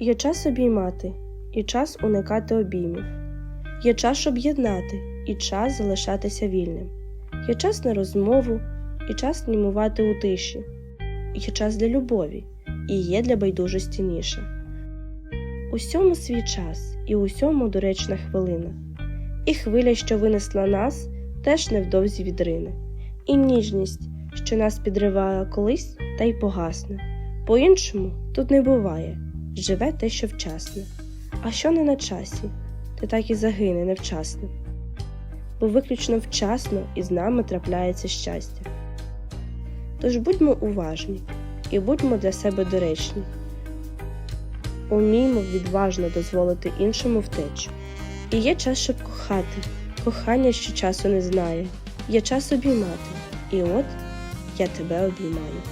Є час обіймати, і час уникати обіймів. Є час щоб єднати, і час залишатися вільним. Є час на розмову, і час німувати у тиші. Є час для любові, і є для байдужості ніша. Усьому свій час, і усьому доречна хвилина. І хвиля, що винесла нас, теж невдовзі відрине. І ніжність, що нас підриває колись, та й погасне. По-іншому тут не буває, живе те, що вчасне. А що не на часі, те так і загине невчасно. Бо виключно вчасно із нами трапляється щастя. Тож будьмо уважні і будьмо для себе доречні. Уміймо відважно дозволити іншому втечу. І є час, щоб кохати, кохання, що часу не знає, є час обіймати, і от я тебе обіймаю.